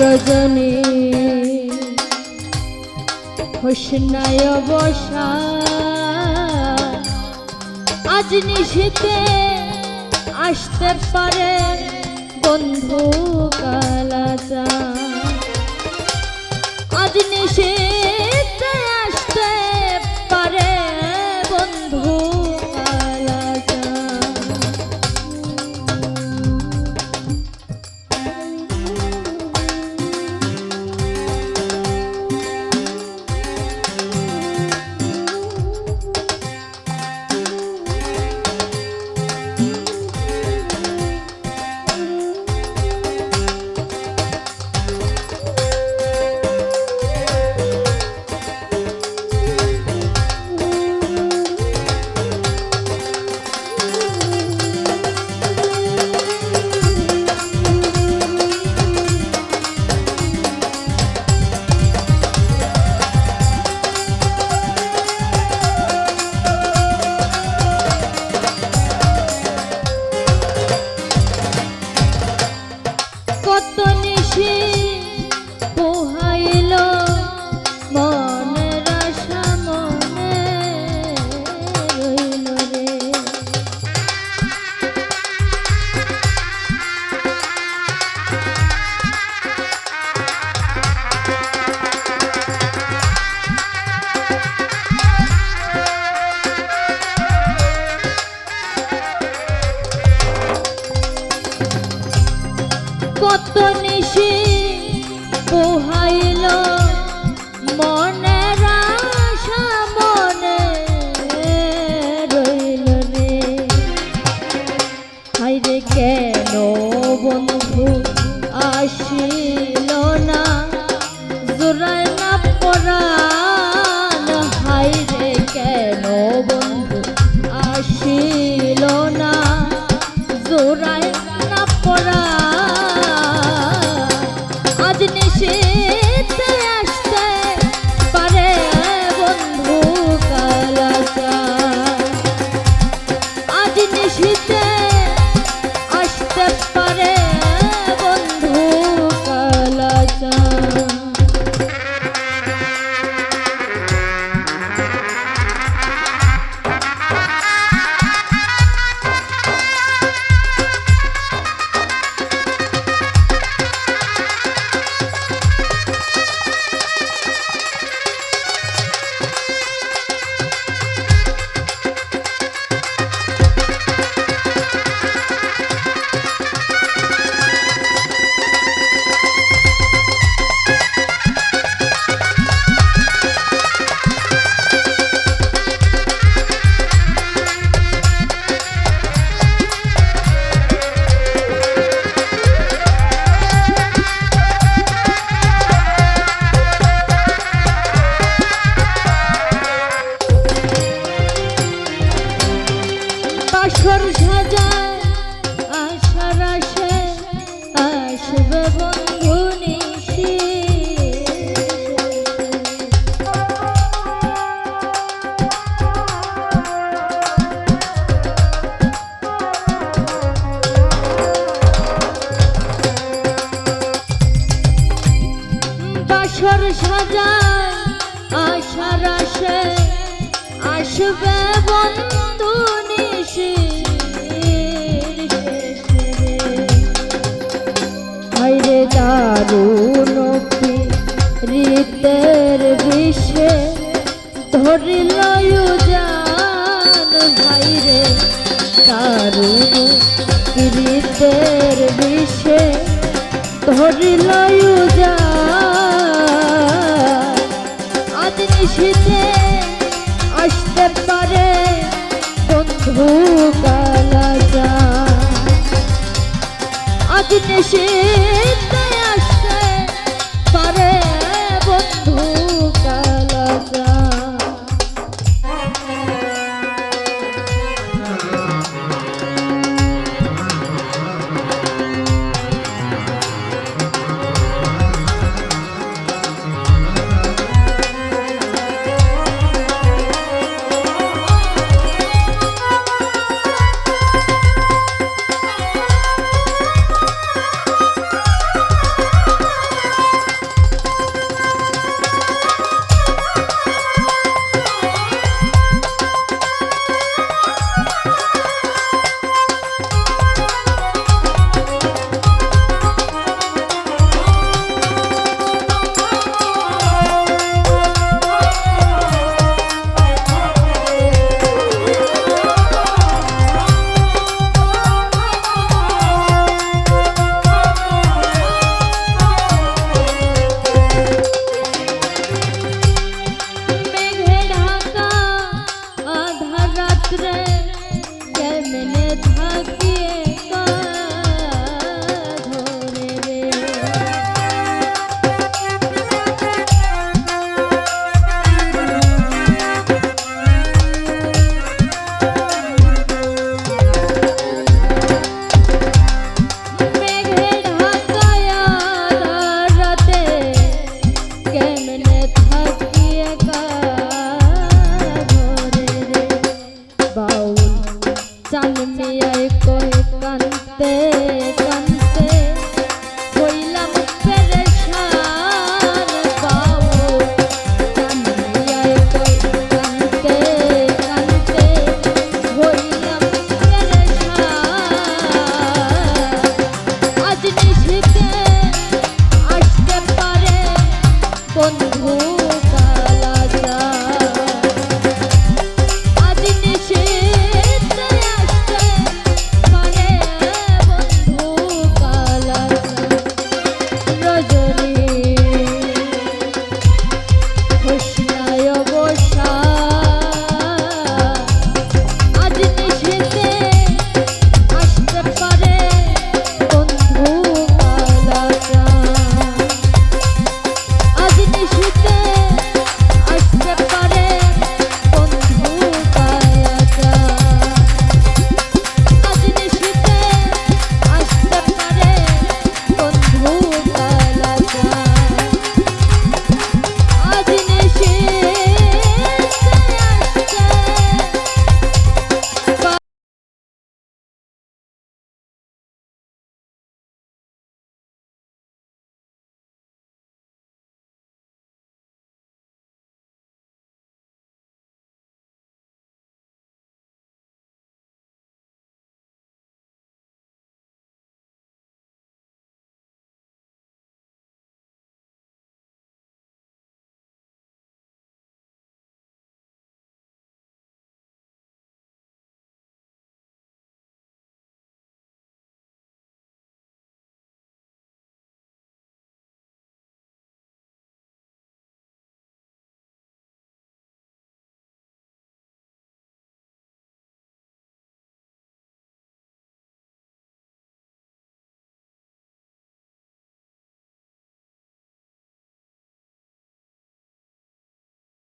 রজনী। হোসনায় বসা। আজ নিশিতে আসতে পারে বন্ধু কালাচা আজ নিশীতে বাসর সাজায় আশার আসে আসবে বন্ধু নিশি। বাসর সাজায় আশার আসে আসবে দারুণ রীতের বিষে ধরিল জান হাইরে দারুণ রীতের বিষে ধরিল জান আজ নিশীতে আসতে পারে বন্ধু কালাজা আজ নিশীতে